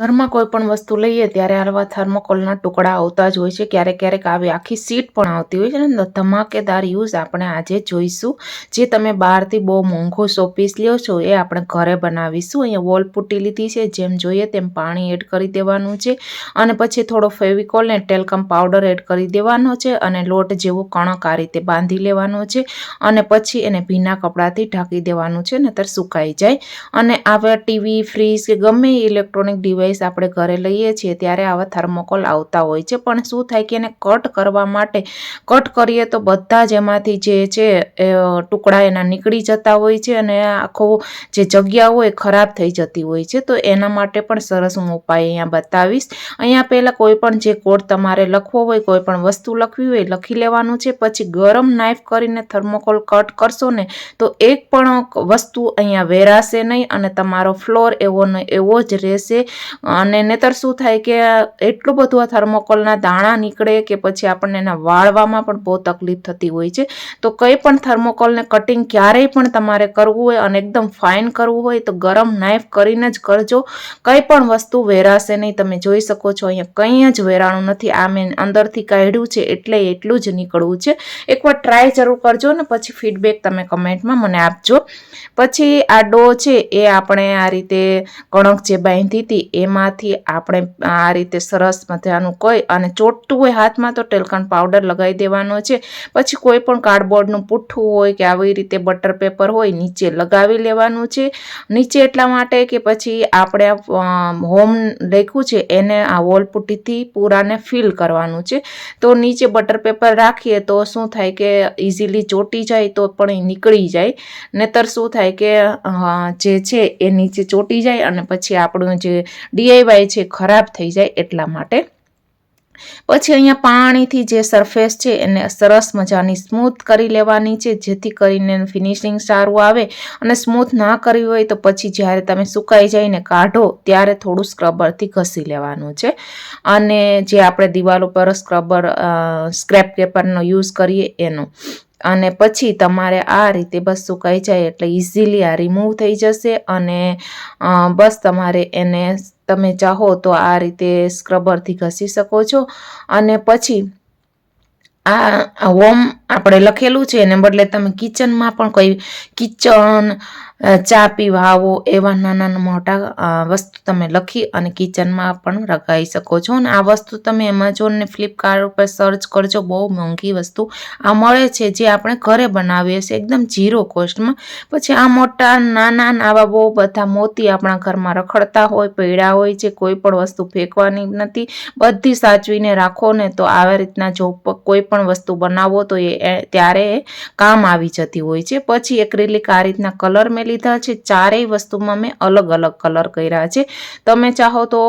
ઘરમાં કોઈ પણ વસ્તુ લઈએ ત્યારે આવા થર્મોકોલના ટુકડા આવતા જ હોય છે. ક્યારેક ક્યારેક આવી આખી સીટ પણ આવતી હોય છે ને ધમાકેદાર યુઝ આપણે આજે જોઈશું. જે તમે બહારથી બહુ મોંઘો શોપીસ લ્યો છો એ આપણે ઘરે બનાવીશું. અહીંયા વોલ પુટ્ટી લીધી છે, જેમ જોઈએ તેમ પાણી એડ કરી દેવાનું છે. અને પછી થોડો ફેવિકોલ ને ટેલકમ પાવડર એડ કરી દેવાનો છે અને લોટ જેવો કણક આ રીતે બાંધી લેવાનો છે. અને પછી એને ભીના કપડાથી ઢાંકી દેવાનું છે, નહીતર સુકાઈ જાય. અને આવા ટીવી, ફ્રીજ કે ગમે ઇલેક્ટ્રોનિક ડિવાઇસ ડિવાઇસ આપણે ઘરે લઈએ છીએ ત્યારે આવા થર્મોકોલ આવતા હોય છે. પણ શું થાય કે એને કટ કરવા માટે, કટ કરીએ તો બધા જ એમાંથી જે છે ટુકડા એના નીકળી જતા હોય છે અને આખો જે જગ્યા હોય ખરાબ થઈ જતી હોય છે. તો એના માટે પણ સરસ હું ઉપાય અહીંયા બતાવીશ. અહીંયા પહેલાં કોઈ પણ જે કોડ તમારે લખવો હોય, કોઈ પણ વસ્તુ લખવી હોય લખી લેવાનું છે. પછી ગરમ નાઇફ કરીને થર્મોકોલ કટ કરશો ને, તો એક પણ વસ્તુ અહીંયા વેરાશે નહીં અને તમારો ફ્લોર એવો ને એવો જ રહેશે. અને નહીતર શું થાય કે એટલું બધું આ થર્મોકોલના દાણા નીકળે કે પછી આપણને એના વાળવામાં પણ બહુ તકલીફ થતી હોય છે. તો કંઈ પણ થર્મોકોલને કટિંગ ક્યારેય પણ તમારે કરવું હોય અને એકદમ ફાઇન કરવું હોય તો ગરમ નાઇફ કરીને જ કરજો. કંઈ પણ વસ્તુ વેરાશે નહીં. તમે જોઈ શકો છો અહીંયા કંઈ જ વેરાણું નથી. આ મેં અંદરથી કાઢ્યું છે એટલે એટલું જ નીકળવું છે. એકવાર ટ્રાય જરૂર કરજો ને પછી ફીડબેક તમે કમેન્ટમાં મને આપજો. પછી આ ડો છે એ આપણે આ રીતે કણક જે બાંધી હતી એમાંથી આપણે આ રીતે સરસ મજાનું કોઈ અને ચોટતું હોય હાથમાં તો ટેલકન પાવડર લગાવી દેવાનો છે. પછી કોઈ પણ કાર્ડબોર્ડનું પુઠ્ઠું હોય કે આવી રીતે બટર પેપર હોય નીચે લગાવી લેવાનું છે. નીચે એટલા માટે કે પછી આપણે હોમ લખ્યું છે એને આ વોલ પુટ્ટીથી પૂરાને ફિલ કરવાનું છે. તો નીચે બટર પેપર રાખીએ તો શું થાય કે ઇઝીલી ચોટી જાય તો પણ એ નીકળી જાય. નહીતર શું થાય કે જે છે એ નીચે ચોટી જાય અને પછી આપણું જે ડીઆઈવાય છે ખરાબ થઈ જાય એટલા માટે. પછી અહીંયા પાણીથી જે સરફેસ છે એને સરસ મજાની સ્મૂથ કરી લેવાની છે, જેથી કરીને ફિનિશિંગ સારું આવે અને સ્મૂથ ના કરવી હોય તો પછી જ્યારે તમે સુકાઈ જઈને કાઢો ત્યારે થોડું સ્ક્રબરથી ઘસી લેવાનું છે. અને જે આપણે દિવાલ ઉપર સ્ક્રબર સ્ક્રેપ પેપરનો યુઝ કરીએ એનો. અને પછી તમારે આ રીતે બસ સુકાઈ જાય એટલે ઇઝીલી આ રિમૂવ થઈ જશે અને બસ તમારે એને તમે ચાહો તો આ રીતે સ્ક્રબરથી ઘસી શકો છો. અને પછી આ વોમ આપણે લખેલું છે, એને બદલે તમે કિચનમાં પણ કોઈ કિચન ચા પીવા આવો એવા નાના મોટા વસ્તુ તમે લખી અને કિચનમાં પણ લગાવી શકો છો. અને આ વસ્તુ તમે એમેઝોન ને ફ્લિપકાર્ટ ઉપર સર્ચ કરજો, બહુ મોંઘી વસ્તુ આ મળે છે, જે આપણે ઘરે બનાવીએ છીએ, એકદમ ઝીરો કોસ્ટમાં પછી આ મોટા, નાના આવા બહુ બધા મોતી આપણા ઘરમાં રખડતા હોય પૈડા હોય છે, કોઈ પણ વસ્તુ ફેંકવાની નથી. બધી સાચવીને રાખો ને તો આવી રીતના જો કોઈ પણ વસ્તુ બનાવો તો એ ત્યારે કામ આવી જતી હોય છે. પછી એક્રિલિક આ રીતના કલર મેં લીધા છે. ચારેય વસ્તુમાં મેં અલગ અલગ કલર કર્યા છે. તમે ચાહો તો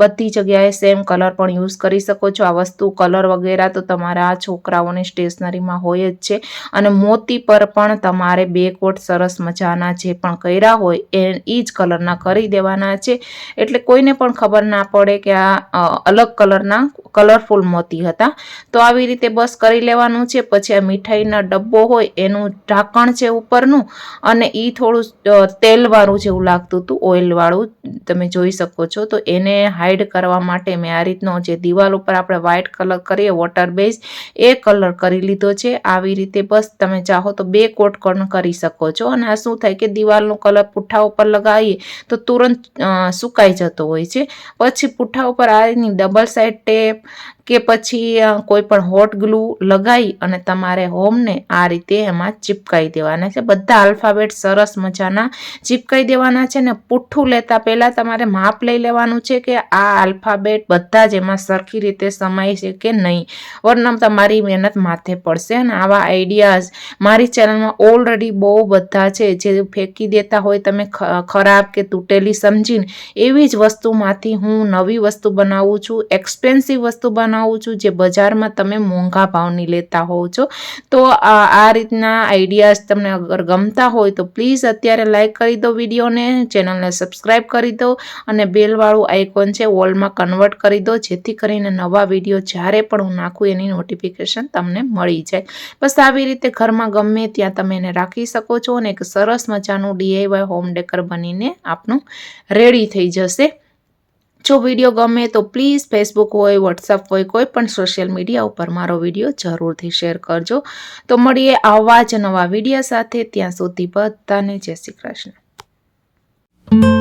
બધી જગ્યાએ સેમ કલર પણ યુઝ કરી શકો છો. આ વસ્તુ કલર વગેરે તો તમારા છોકરાઓની સ્ટેશનરીમાં હોય જ છે. અને મોતી પર પણ તમારે બે કોટ સરસ મજાના જે પણ કર્યા હોય એ એ જ કલરના કરી દેવાના છે. એટલે કોઈને પણ ખબર ના પડે કે આ અલગ કલરના કલરફુલ મોતી હતા. તો આવી રીતે બસ કરી લેવાનું છે. પછી આ મીઠાઈના ડબ્બો હોય એનું ઢાંકણ છે ઉપરનું અને એ થોડું તેલવાળું જેવું લાગતું હતું, ઓઇલવાળું. તમે જોઈ શકો છો. તો એને હાઈડ કરવા માટે મેં આ રીતનો જે દિવાલ ઉપર આપણે વ્હાઇટ કલર કરીએ, વોટર બેઝ, એ કલર કરી લીધો છે. આવી રીતે બસ તમે ચાહો તો બે કોટ કણ કરી શકો છો. અને આ શું થાય કે દિવાલનો કલર પુઠ્ઠા ઉપર લગાવીએ તો તુરંત સુકાઈ જતો હોય છે. પછી પુઠ્ઠા ઉપર આ રીતની ડબલ સાઈડ ટેપ કે પછી કોઈ પણ હોટ ગ્લુ લગાવી અને તમારે હોમને આ રીતે એમાં ચીપકાવી દેવાના છે. બધા આલ્ફાબેટ સરસ મજાના ચીપકાવી દેવાના છે ને પુઠ્ઠું લેતા પહેલાં તમારે માપ લઈ લેવાનું છે કે આ આલ્ફાબેટ બધા જ એમાં સરખી રીતે સમાય છે કે નહીં. વર્ણમ તમારી મહેનત માથે પડશે અને આવા આઈડિયાઝ મારી ચેનલમાં ઓલરેડી બહુ બધા છે. જે ફેંકી દેતા હોય તમે ખરાબ કે તૂટેલી સમજીને એવી જ વસ્તુમાંથી હું નવી વસ્તુ બનાવું છું. એક્સપેન્સિવ વસ્તુ બનાવું છું જે બજારમાં તમે મોંઘા ભાવની લેતા હોવ છો. તો આ રીતના આઈડિયાઝ તમને અગર ગમતા હોય તો પ્લીઝ અત્યારે લાઇક કરી દો વિડીયોને, ચેનલને સબસ્ક્રાઈબ કરી દો અને બેલવાળું આઇકોન છે ઓલમાં કન્વર્ટ કરી દો, જેથી કરીને નવા વીડિયો જ્યારે પણ હું નાખું એની નોટિફિકેશન તમને મળી જાય. બસ આવી રીતે ઘરમાં ગમે ત્યાં તમે એને રાખી શકો છો અને એક સરસ મજાનું ડીઆઈવાય હોમ ડેકર બનીને આપનું રેડી થઈ જશે. જો વીડિયો ગમે તો પ્લીઝ ફેસબુક હોય વોટ્સઅપ હોય, કોઈ પણ સોશિયલ મીડિયા ઉપર મારો વીડિયો જરૂરથી શેર કરજો. તો મળીએ આવા જ નવા વીડિયો સાથે. ત્યાં સુધી બધાને જય શ્રી કૃષ્ણ.